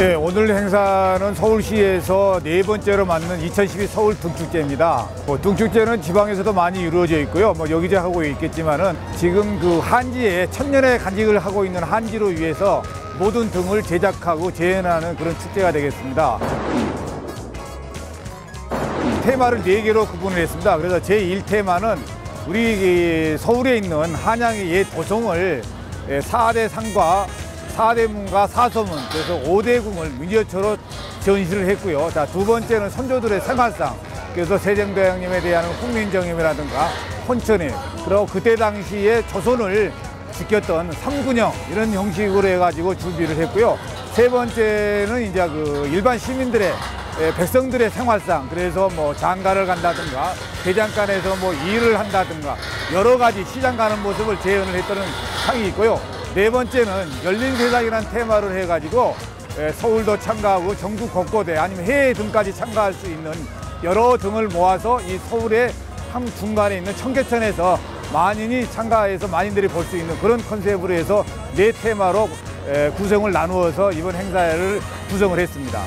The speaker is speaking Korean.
네, 오늘 행사는 서울시에서 네 번째로 맞는 2012 서울 등축제입니다. 뭐 등축제는 지방에서도 많이 이루어져 있고요. 뭐 여기저기 하고 있겠지만은 지금 그 한지에 천년의 간직을 하고 있는 한지로 위해서 모든 등을 제작하고 재현하는 그런 축제가 되겠습니다. 테마를 네개로 구분을 했습니다. 그래서 제1테마는 우리 이 서울에 있는 한양의 옛 도성을 예, 사대 상과 사대 문과 사서문 그래서 오대 궁을 미니어처로 전시를 했고요. 자, 두 번째는 선조들의 생활상 그래서 세종대왕님에 대한 훈민정음이라든가 혼천임 그리고 그때 당시에 조선을 지켰던 삼군형 이런 형식으로 해가지고 준비를 했고요. 세 번째는 이제 그 일반 시민들의 예, 백성들의 생활상 그래서 뭐 장가를 간다든가 대장간에서 뭐 일을 한다든가 여러 가지 시장 가는 모습을 재현을 했다는 상이 있고요. 네 번째는 열린 세상이라는 테마를 해가지고 예, 서울도 참가하고 전국 곳곳에 아니면 해외 등까지 참가할 수 있는 여러 등을 모아서 이 서울의 한 중간에 있는 청계천에서 만인이 참가해서 만인들이 볼 수 있는 그런 컨셉으로 해서 네 테마로 에, 구성을 나누어서 이번 행사를 구성을 했습니다.